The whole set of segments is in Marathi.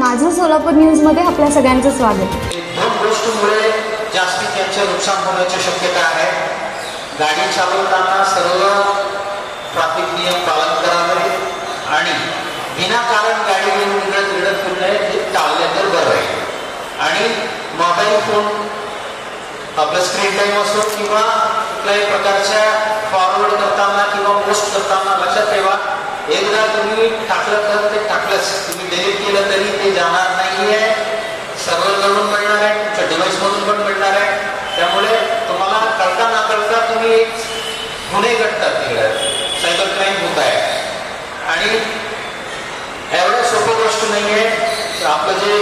माझं सोलापूर न्यूजमध्ये आपल्या सगळ्यांचं स्वागत. दोन गोष्टीमुळे जास्तीत त्यांचे नुकसान होण्याची शक्यता आहे. गाडी चालवताना सर्व ट्रॅफिक नियम पालन करावे आणि विनाकारण गाडी घेऊन इकडं तिकडं फिरणे हे टाळले तर बरं आहे. आणि मोबाईल फोन आपलं स्क्रीन टाईम असो किंवा कुठल्याही प्रकारच्या फॉरवर्ड करताना किंवा पोस्ट करताना लक्षात ठेवा. एकदा तुम्ही टाकलं तर ते टाकलंच. तुम्ही डिलीट केलं तरी ते जाणार नाही आहे सर्व्हरकडून मिळणार आहे तुमच्या डिव्हाइसमधून पण मिळणार आहे. त्यामुळे तुम्हाला कळता ना कळता तुम्ही एक गुन्हे घडतात तिकडे. सायबर क्राईम होत आहे. आणि एवढं सोपं गोष्ट नाही आहे आपलं जे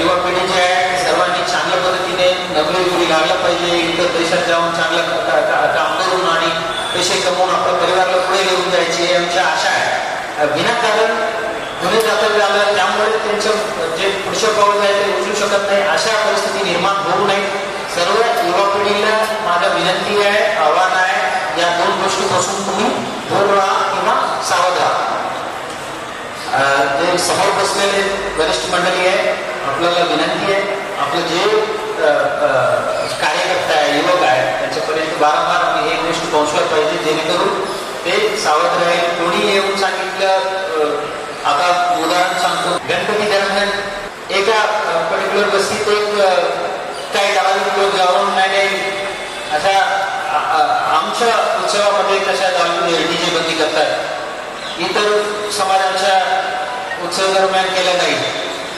युवा पिढी जे आहे सर्वांनी चांगल्या पद्धतीने नोकरी जोडी लागला पाहिजे. इतर देशात जाऊन चांगलं काम करून आणि पैसे कमवून आपलं विनाकारण गुन्हे दाखल झालं त्यामुळे त्यांचं जे पुढचं पाऊल आहे ते उचलू शकत नाही. अशा परिस्थिती निर्माण होऊ नये. सर्व युवा पिढीला माझा विनंती आहे, आव्हान आहे. या दोन गोष्टीपासून तुम्ही दूर राहा किंवा सावध राहा. समोर बसलेले वरिष्ठ मंडळी आहे, आपल्याला विनंती आहे. आपलं जे कार्यकर्ता आहे, युवक आहे, त्यांच्यापर्यंत वारंवार हे गोष्ट पोहोचवायला पाहिजे, जेणेकरून ते सावध राहील कोणी येऊन सांगितलं आता उदाहरण सांगतो. गणपती दरम्यान एका पर्टिक्युलर वस्तीत एक काही ठराविक लोक जाऊन नाही नाही अशा आमच्या उत्सवामध्ये कशा डीजे बंदी करतात. इतर समाजाच्या उत्सव दरम्यान केलं नाही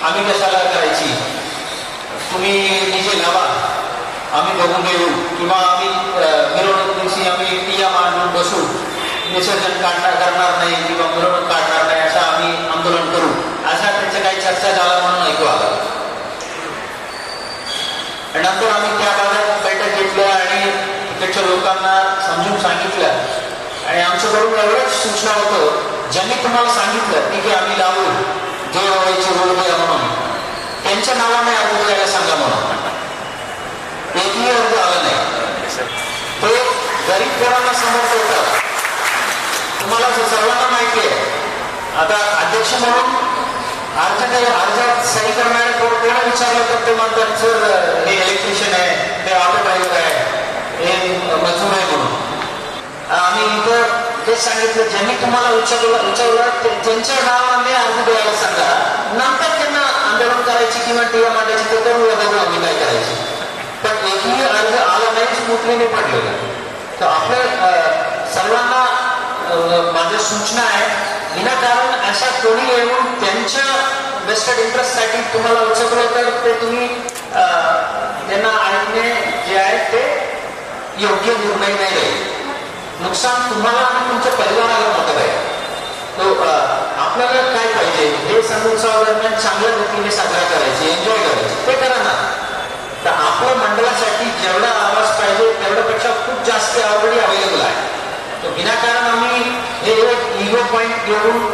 आम्ही कशाला करायची? तुम्ही डीजे लावा. आम्ही बघून घेऊ. किंवा आम्ही मिरवणूक दिवशी आम्ही टिया मांडून बसू. विसर्जन काढणार करणार नाही किंवा मिरवणूक काढणार नाही असं आम्ही आंदोलन करू. अशा त्यांच्या काही चर्चा झाला म्हणून ऐकू आला. नंतर आम्ही त्या भागात बैठक घेतल्या आणि तिकडच्या लोकांना समजून सांगितलं. आणि आमच्याकडून एवढंच सूचना होतं ज्यांनी तुम्हाला सांगितलं की की आम्ही लावू. जय रोड द्या म्हणून. त्यांच्या नावाने अर्ज द्यायला सांगा म्हणून. एकही अर्ज आला नाही. तो गरीब घरांना समोर होता तुम्हाला जर सर्वांना माहिती आहे. आता अध्यक्ष म्हणून अर्ज काही अर्जात सही करणारे कोण त्यांना विचारलं तर ते म्हणतात सर हे इलेक्ट्रिशियन आहे हे ऑटो ड्रायव्हर आहे. हे मजूर आहे म्हणून आम्ही इथं तेच सांगितलं ज्यांनी तुम्हाला विचारलं विचारलं ते- त्यांच्या नावाने अर्ज द्यायला सांगा. नंतर त्यांना आंदोलन करायची किंवा टीवा मांडायची ते करू बघू आम्ही काय करायची. पण एकही अर्ज आला नाही स्मृतीने पडलेला. तर आपल्या अं, सर्वांना माझ्या सूचना आहे विनाकारण अशा कोणी येऊन त्यांच्या बेस्टेड इंटरेस्टसाठी तुम्हाला उचकलं तर ते तुम्ही त्यांना ऐकणे जे आहे ते योग्य निर्णय नाही राहील नुकसान तुम्हाला आणि तुमच्या परिवाराला होत आहे तो आपल्याला काय पाहिजे? हे सण दरम्यान चांगल्या रीतीने साजरा करायचे एन्जॉय करायचे. ते करा ना. तर आपल्या मंडळासाठी जेवढा आवाज पाहिजे तेवढ्यापेक्षा खूप जास्त ऑलरेडी अवेलेबल आहे. तो विनाकारण झिरो पॉईंट घेऊन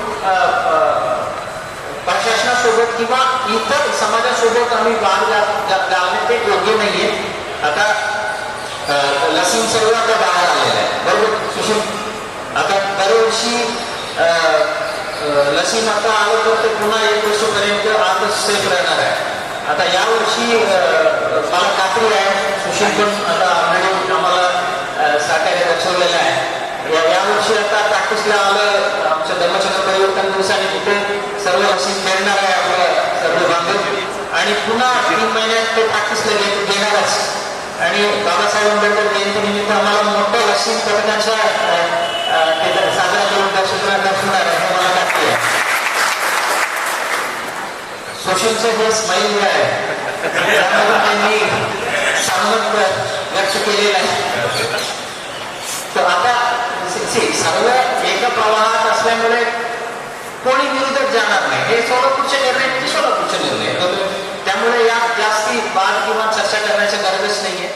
प्रशासनासोबत किंवा इतर समाजासोबत आम्ही वाद घा- ते योग्य नाहीये. आता लसीन सर्व आता बाहेर आलेलं आहे. बरोबर? सुशील? आता दरवर्षी लसीन आता आलं तर ते पुन्हा एक वर्षपर्यंत आतच सेफ राहणार आहे. आता यावर्षी मला खात्री आहे सुशील पण आता आम्हाला अं, सहकार्य दर्शवलेलं आहे. या यावर्षी आता प्रॅक्टिसला धर्मचक्र परिवर्तन दिवसाने तिथे सर्व लसीम मिळणार आहे आपलं सर्व बांधव. आणि पुन्हा तीन महिन्यात ते प्रॅक्टिसला घेणारच आणि बाबासाहेब आंबेडकर जयंतीनिमित्त आम्हाला मोठं लसीम पथकाच्या साजरा करून दर्शवणार दर्शवणार आहे हे मला वाटते सोशलचं हे स्माईल आहे त्यांनी सहमत व्यक्त केलेलं आहे तर आता सी- सी- सर्व एका प्रवाहात असल्यामुळे कोणी विरोधात जाणार नाही हे सोलापूरचे निर्णय म्हणजे सोलापूरचे निर्णय तर त्यामुळे या जास्ती वाद किंवा चर्चा करण्याची गरजच नाहीये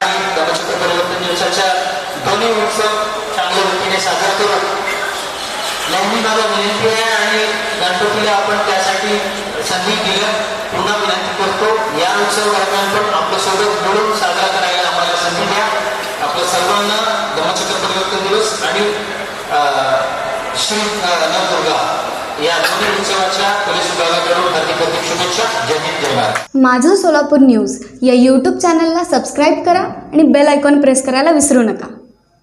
आणि धर्मचक्र परिवर्तन दिवसाच्या दोन्ही उत्सव चांगल्या रीतीने साजरा करू नेहमी माझा विनंती आहे आणि गणपतीला आपण त्यासाठी संधी दिलं. पुन्हा विनंती करतो या उत्सव दरम्यान पण आपल्यासोबत मिळून साजरा करायला आम्हाला संधी द्या. आपल्या सर्वांना धर्मचक्र परिवर्तन दिवस आणि श्री नवदुर्गा या दोन्ही उत्सवाच्या पोलीस विभागाकडून शिक्षक जयंत जयमार माझं सोलापूर न्यूज या यूट्यूब चॅनलला सबस्क्राईब करा आणि बेल आयकॉन प्रेस करायला विसरू नका.